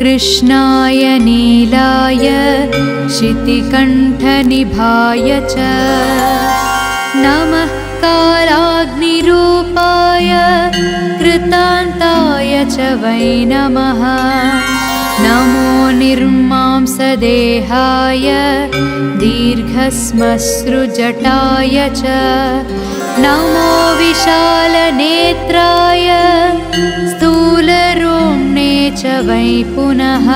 कृष्णाय नीलाय शितिकण्ठनिभाय च नमः कालाग्निरूपाय कृतान्ताय च वै नमः। नमो निर्मांसदेहाय दीर्घस्मसृजटाय च। नमो विशालनेत्राय स्थूलरोम्णे च वै पुनः।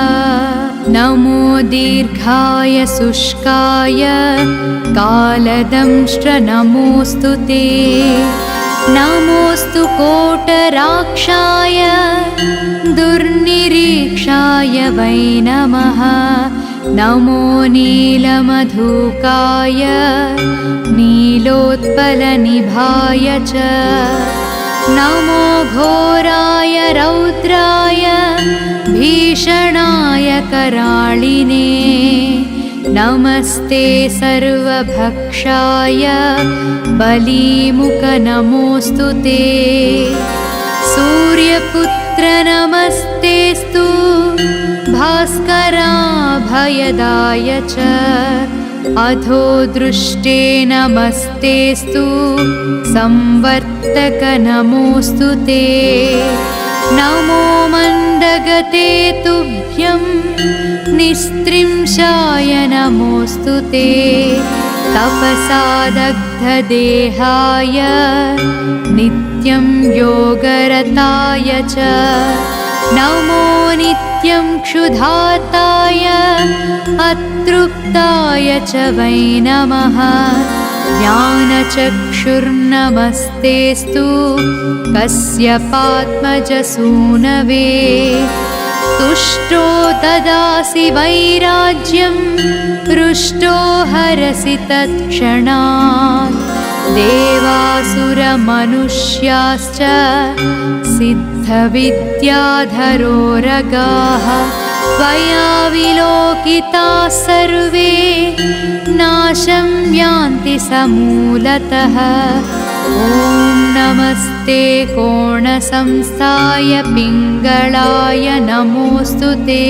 नमो दीर्घाय शुष्काय। कालदंष्ट्र नमोऽस्तु ते। नमोऽस्तु कोटराक्षाय। दुर्निरीक्षाय वै नमः। नमो नीलमधुकाय। नीलोत्पलनिभाय च नमो घोराय रौद्राय भीषणाय कराळिने। नमस्ते सर्वभक्षाय बलीमुखनमोऽस्तु ते। सूर्यपुत्र नमस्तेस्तु भास्कराभयदाय च अधो दृष्टे नमस्तेस्तु संवर्तक नमोऽस्तु ते। नमो मन्दगते तुभ्यं निस्त्रिंशाय नमोऽस्तु ते। तपसादग्धदेहाय नित्यं योगरताय च नमो नित्यं क्षुधाताय अतृप्ताय च वै नमः। ज्ञानचक्षुर्नमस्तेस्तु कस्य पात्मजसूनवे। तुष्टो ददासि वैराज्यं पृष्टो हरसि तत्क्षणात्। देवासुरमनुष्याश्च सिद्धविद्याधरोरगाः त्वया विलोकिताः सर्वे नाशं यान्ति समूलतः। ॐ नमस्ते कोणसंस्थाय पिङ्गळाय नमोऽस्तु ते।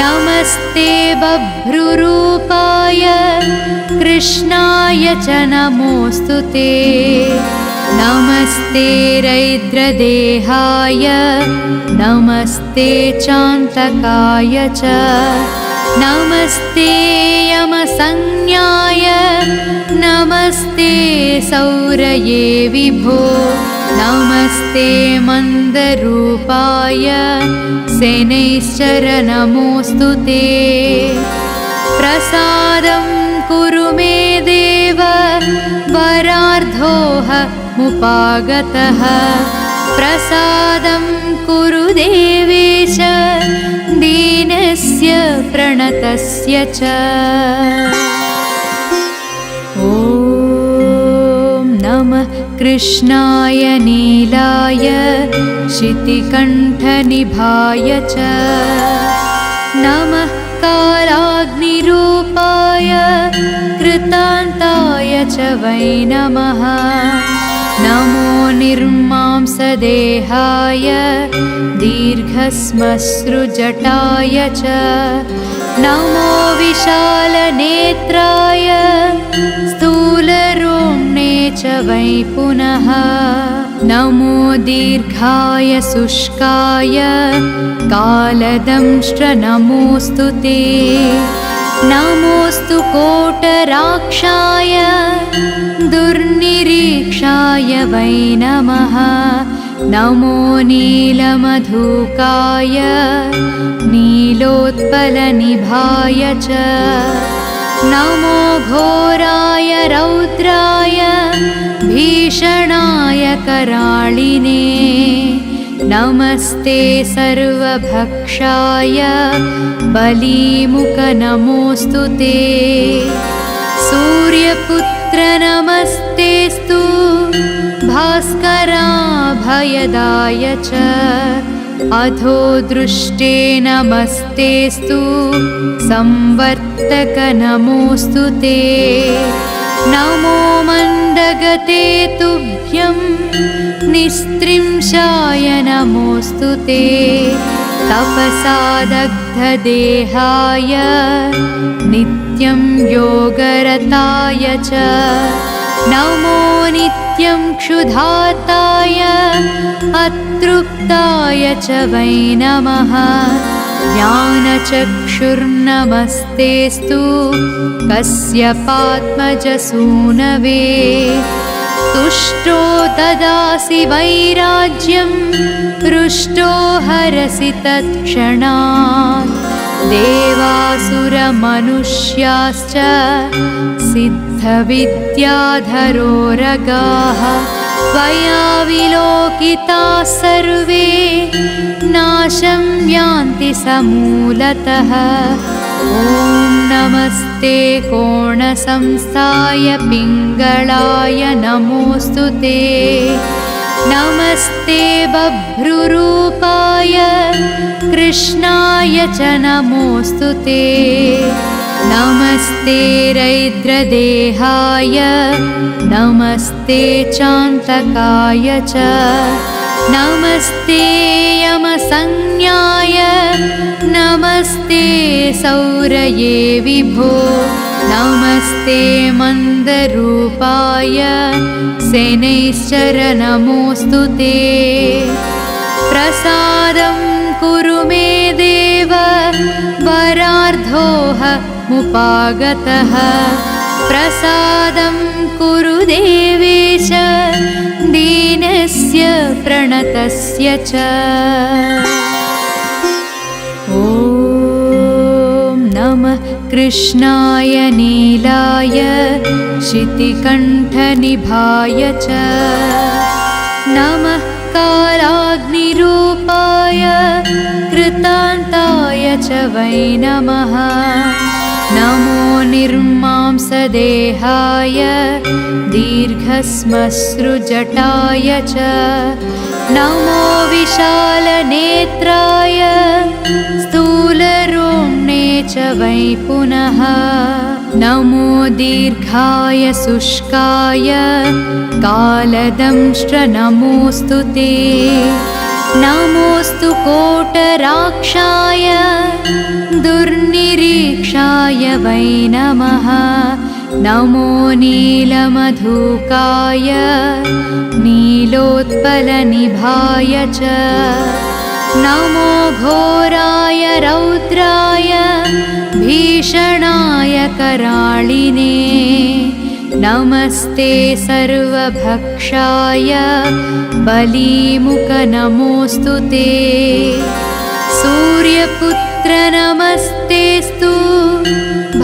नमस्ते बभ्रुरूपाय कृष्णाय च नमोऽस्तु ते नमस्ते रैद्रदेहाय नमस्ते चान्तकाय च। नमस्ते यमसंज्ञाय नमस्ते सौरये विभो। नमस्ते मन्दरूपाय सेनैश्चर नमोऽस्तु ते। प्रसादं कुरु मे देव वरार्धोह मुपागतः प्रसादं कुरु देवेश दीनस्य प्रणतस्य च। ॐ नमः कृष्णाय नीलाय शितिकण्ठनिभाय च। नमः कालाग्निरूपाय कृतान्ताय च वै नमः नमो निर्मांसदेहाय दीर्घस्मसृजटाय च। नमो विशालनेत्राय स्थूलरोम्णे च वै पुनः। नमो दीर्घाय शुष्काय कालदंष्ट्र नमोऽस्तु ते नमोऽस्तु कोटराक्षाय दुर्निरीक्षाय वै नमः। नमो नीलमधुकाय नीलोत्पलनिभाय च। नमो घोराय रौद्राय भीषणाय कराळिने नमस्ते सर्वभक्षाय बलीमुखनमोऽस्तु ते। सूर्यपुत्र नमस्तेस्तु भास्कराभयदाय च। अधो दृष्टे नमस्तेस्तु संवर्तक नमोऽस्तु ते नमो मन्दगते तुभ्यं निस्त्रिंशाय नमोऽस्तु ते तपसादग्धदेहाय नित्यं योगरताय च नमो नित्यं क्षुधाताय अतृप्ताय च वै नमः ज्ञानचक्षुर्नमस्तेस्तु कस्य पात्मजसूनवे। तुष्टो ददासि वैराज्यं रुष्टो हरसि तत्क्षणात्। देवासुरमनुष्याश्च सिद्धविद्याधरोरगाः त्वया विलोकिताः सर्वे नाशं यान्ति समूलतः। ॐ नमस्ते कोणसंस्थाय पिङ्गळाय नमोऽस्तु ते। नमस्ते बभ्रुरूपाय कृष्णाय च नमोऽस्तु ते नमस्ते रैद्रदेहाय नमस्ते चान्तकाय च नमस्ते यमसंज्ञाय नमस्ते सौरये विभो नमस्ते मन्दरूपाय शनैश्चरनमोऽस्तु ते। प्रसादं कुरु मे देव वरार्धोह मुपागतः। प्रसादं कुरु देवेश दीनस्य प्रणतस्य च। ॐ नमः कृष्णाय नीलाय शितिकण्ठनिभाय च। नमः कालाग्निरूपाय कृतान्ताय च वै नमः नमो निर्मांसदेहाय दीर्घस्मश्रुजटाय च। नमो विशालनेत्राय स्थूलरोम्णे च वै पुनः। नमो दीर्घाय शुष्काय कालदंष्ट्र नमोऽस्तु ते नमोऽस्तु कोटराक्षाय दुर्निरीक्षाय वै नमः। नमो नीलमधुकाय नीलोत्पलनिभाय च। नमो घोराय रौद्राय भीषणाय कराळिने नमस्ते सर्वभक्षाय बलीमुखनमोऽस्तु ते। सूर्यपुत्र नमस्तेस्तु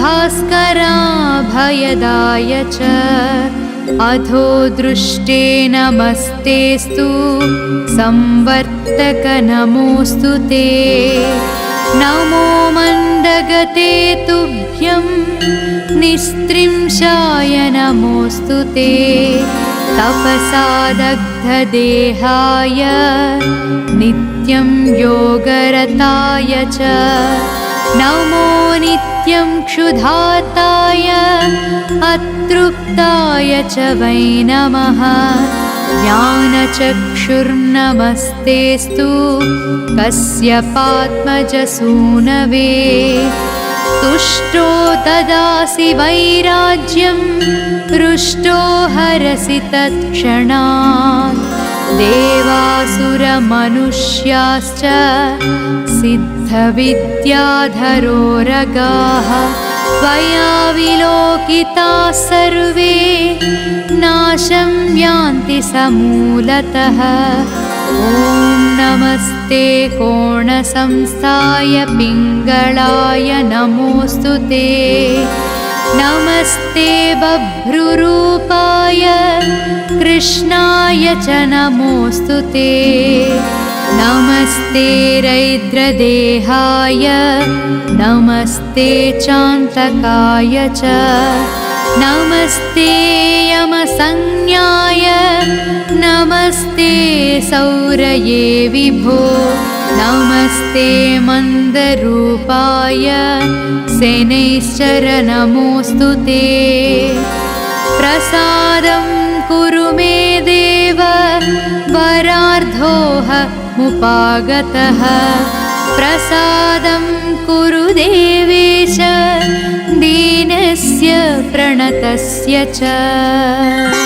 भास्कराभयदाय च। अधो दृष्टे नमस्तेस्तु संवर्तक नमोऽस्तु ते। नमो मन्दगते तुभ्यं निस्त्रिंशाय नमोऽस्तु ते। तपसादग्धदेहाय नित्यं योगरताय च। नमो नित्यं क्षुधाताय अतृप्ताय च वै नमः। ज्ञानचक्षुर्नमस्तेस्तु कस्य पात्मजसूनवे तुष्टो ददासि वैराज्यं रुष्टो हरसि तत्क्षणात्। देवासुरमनुष्याश्च सिद्धविद्याधरोरगाः त्वया विलोकिताः सर्वे नाशं यान्ति समूलतः ॐ नमस्ते कोणसंस्थाय पिङ्गळाय नमोऽस्तु ते। नमस्ते बभ्रुरूपाय कृष्णाय च नमोऽस्तु ते। नमस्ते रैद्रदेहाय नमस्ते चान्तकाय च। नमस्ते यमसंज्ञाय नमस्ते सौरये विभो। नमस्ते मन्दरूपाय सेनैश्चर नमोऽस्तु ते। प्रसादं कुरु मे देव वरार्धोह मुपागतः। प्रसादं कुरु देवेश दीनस्य प्रणतस्य च